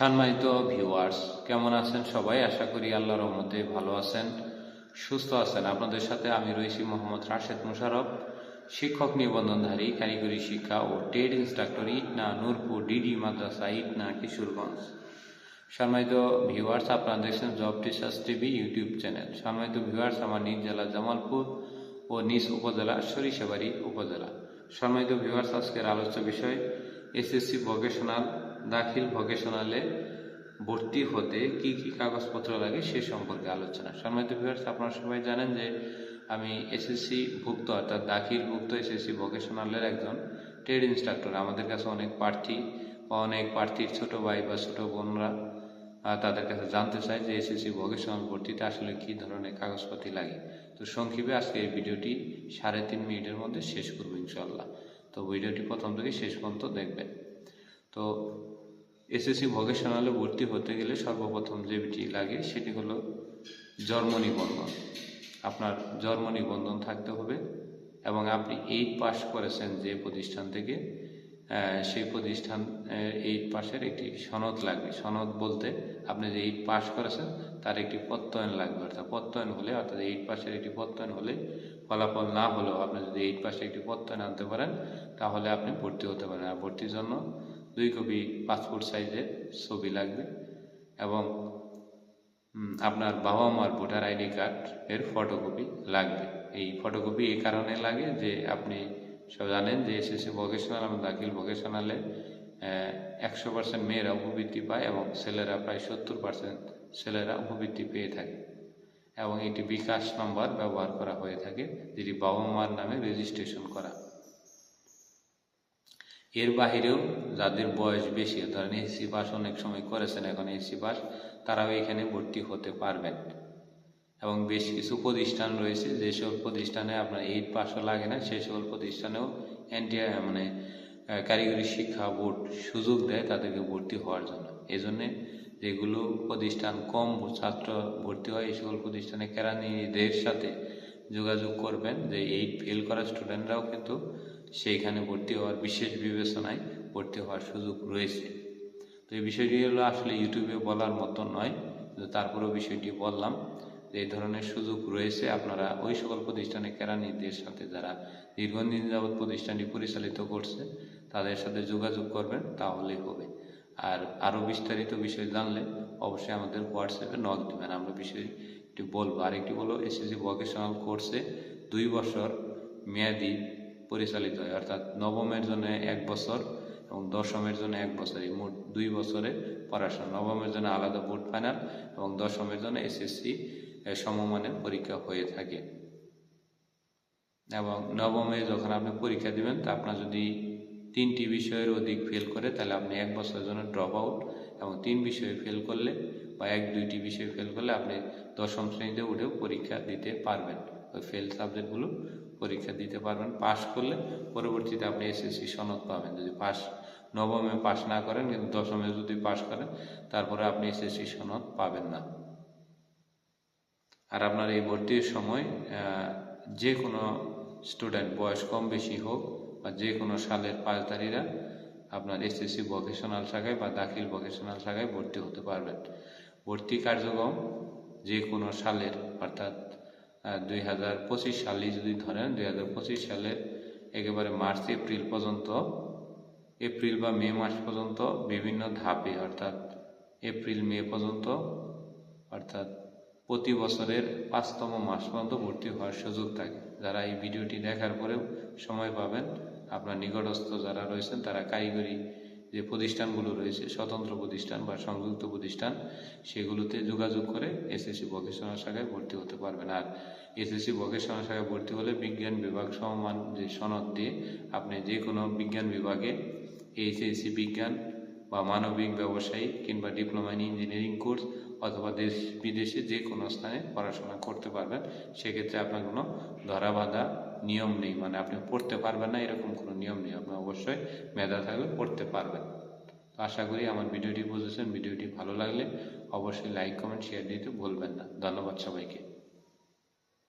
সম্মানিত ভিউয়ার্স কেমন আছেন সবাই? আশা করি আল্লাহর রহমতে ভালো আছেন, সুস্থ আছেন। আপনাদের সাথে আমি রয়েছি মোহাম্মদ রাশেদ মুশারফ শিক্ষক নিবন্ধনধারী, কারিগরি শিক্ষা ও trade instructor, Itna Nurpur, DD মাদ্রাসা, ইটনা কিশোরগঞ্জ। সম্মানিত ভিউয়ার্স আপনারা দেখছেন job teachers TV YouTube channel. সম্মানিত ভিউয়ার্স আমার নিজ জেলা জামালপুর ও নিজ উপজেলা সরিষাবাড়ি উপজেলা। সম্মানিত ভিউয়ার্স আজকের আলোচ্য বিষয় এসএসসি ভোকেশনাল দাখিল ভোকেশনালে ভর্তি হতে কি কি কাগজপত্র লাগে সে সম্পর্কে আলোচনা। সম্মানিত ভিউয়ার্স আপনারা সবাই জানেন যে আমি এসএসসি ভুক্ত, অর্থাৎ দাখিল ভুক্ত এসএসসি ভোকেশনালের একজন ট্রেড ইনস্ট্রাক্টর আমাদের কাছে অনেক প্রার্থী বা অনেক প্রার্থীর ছোট ভাই বা ছোট বোনরা তাদের কাছে জানতে চাই যে এসএসসি ভোকেশনাল ভর্তিতে আসলে কি ধরনের কাগজপাতি লাগে। তো সংক্ষেপে আজকে এই ভিডিওটি সাড়ে তিন মিনিটের মধ্যে শেষ করব ইনশাল্লাহ তো ভিডিওটি প্রথম থেকে শেষ পর্যন্ত দেখবেন। তো এসএসসি ভোকেশনালে ভর্তি হতে গেলে সর্বপ্রথম যে বিটি লাগে সেটি হলো জন্ম নিবন্ধন। আপনার জন্ম নিবন্ধন থাকতে হবে এবং আপনি এইট পাস করেছেন যে প্রতিষ্ঠান থেকে সেই প্রতিষ্ঠান এইট পাসের একটি সনদ লাগবে। সনদ বলতে আপনি যে এইট পাস করেছেন তার একটি প্রত্যয়ন লাগবে। অর্থাৎ প্রত্যয়ন হলে, অর্থাৎ এইট পাসের একটি প্রত্যয়ন হলে ফলাফল না হলেও আপনি যদি এইট পাসে একটি প্রত্যয়ন আনতে পারেন, তাহলে আপনি ভর্তি হতে পারেন। আর ভর্তির জন্য দুই কপি পাসপোর্ট সাইজের ছবি লাগবে এবং আপনার বাবা মার ভোটার আইডি কার্ড এর ফটোকপি লাগবে। এই ফটোকপি এই কারণে লাগে যে আপনি সব জানেন যে এসএসসি ভোকেশনাল এবং দাখিল ভোকেশনালে একশো পার্সেন্ট মেয়েরা উপবৃত্তি পায় এবং ছেলেরা প্রায় সত্তর পার্সেন্ট ছেলেরা উপবৃত্তি পেয়ে থাকে এবং একটি বিকাশ নম্বর ব্যবহার করা হয়ে থাকে, যেটি বাবা মার নামে রেজিস্ট্রেশন করা। এর বাহিরেও যাদের বয়স বেশি, ধরেন এসি পাস অনেক সময় করেছেন, এখন এসি পাস তারাও এখানে ভর্তি হতে পারবেন। এবং বেশ কিছু প্রতিষ্ঠান রয়েছে, যেসব প্রতিষ্ঠানে আপনার এইট পাসও লাগে না, সেই সকল প্রতিষ্ঠানেও এনটি মানে কারিগরি শিক্ষা বোর্ড সুযোগ দেয় তাদেরকে ভর্তি হওয়ার জন্য। এই জন্যে যেগুলো প্রতিষ্ঠান কম ছাত্র ভর্তি হয়, এই সকল প্রতিষ্ঠানে কেরানিদের সাথে যোগাযোগ করবেন, যে এইট ফেল করা স্টুডেন্টরাও কিন্তু সেইখানে ভর্তি হওয়ার বিশেষ বিবেচনায় ভর্তি হওয়ার সুযোগ রয়েছে। তো এই বিষয়টি হলো আসলে ইউটিউবে বলার মতো নয় তারপরেও বিষয়টি বললাম যে এই ধরনের সুযোগ রয়েছে। আপনারা ওই সকল প্রতিষ্ঠানে কেরানিদের সাথে যারা দীর্ঘদিন যাবৎ প্রতিষ্ঠানটি পরিচালিত করছে, তাদের সাথে যোগাযোগ করবেন, তাহলেই হবে। আর আরও বিস্তারিত বিষয় জানলে অবশ্যই আমাদের হোয়াটসঅ্যাপে নক দেবেন। আমরা বিষয়টি বলব। আরেকটি বলো এসএসসি ভোকেশনাল কোর্সে দুই বছর মেয়াদি পরিচালিত হয়। অর্থাৎ নবমের জন্য এক বছর এবং দশমের জন্য এক বছর, এই মোট দুই বছরে পড়াশোনা। নবমের জন্য আলাদা বোর্ড ফাইনাল এবং দশমের জন্য এসএসসি সমমানের পরীক্ষা হয়ে থাকে। এবং নবমে যখন আপনি পরীক্ষা দিবেন, তা আপনার যদি তিনটি বিষয়ের অধিক ফেল করে, তাহলে আপনি এক বছরের জন্য ড্রপ আউট এবং তিন বিষয়ে ফেল করলে বা এক দুইটি বিষয়ে ফেল করলে আপনি দশম শ্রেণীতে উঠেও পরীক্ষা দিতে পারবেন। ওই ফেল সাবজেক্টগুলো পরীক্ষা দিতে পারবেন। পাশ করলে পরবর্তীতে আপনি এসএসসি সনদ পাবেন। যদি পাস নবমে পাশ না করেন, কিন্তু দশমে যদি পাশ করেন, তারপরে আপনি এসএসসি সনদ পাবেন না। আর আপনার এই ভর্তির সময় যে কোনো স্টুডেন্ট বয়স কম বেশি হোক বা যে কোনো সালের পাঁচধারীরা আপনার এসএসসি ভোকেশনাল শাখায় বা দাখিল ভোকেশনাল শাখায় ভর্তি হতে পারবেন। ভর্তি কার্যক্রম যে কোনো সালের, অর্থাৎ দুই হাজার পঁচিশ সালে যদি ধরেন, দুই হাজার পঁচিশ সালের একেবারে মার্চ, এপ্রিল পর্যন্ত, এপ্রিল বা মে মাস পর্যন্ত বিভিন্ন ধাপে, অর্থাৎ এপ্রিল, মে পর্যন্ত, অর্থাৎ প্রতি বছরের পাঁচতম মাস পর্যন্ত ভর্তি হওয়ার সুযোগ থাকে। যারা এই ভিডিওটি দেখার পরেও সময় পাবেন, আপনার নিকটস্থ যারা রয়েছেন, তারা কারিগরি যে প্রতিষ্ঠানগুলো রয়েছে, স্বতন্ত্র প্রতিষ্ঠান বা সংযুক্ত প্রতিষ্ঠান, সেগুলোতে যোগাযোগ করে এসএসসি ভোকেশনাল শাখায় ভর্তি হতে পারবেন। আর এসএসসি ভোকেশনাল শাখায় ভর্তি হলে বিজ্ঞান বিভাগ সমমান যে সনদ দিয়ে আপনি যে কোনো বিজ্ঞান বিভাগে এইচএসসি বিজ্ঞান বা মানবিক ব্যবসায়ী কিংবা ডিপ্লোমা ইন ইঞ্জিনিয়ারিং কোর্স অথবা দেশ বিদেশে যে কোনো স্থানে পড়াশোনা করতে পারবেন, সেক্ষেত্রে আপনার কোনো ধরা বাঁধা নিয়ম নেই। মানে আপনি পড়তে পারবেন না, এরকম কোনো নিয়ম নেই। আপনি অবশ্যই মেধা থাকলে পড়তে পারবেন। আশা করি আমার ভিডিওটি বুঝেছেন। ভিডিওটি ভালো লাগলে অবশ্যই লাইক, কমেন্ট, শেয়ার দিতে ভুলবেন না। ধন্যবাদ সবাইকে।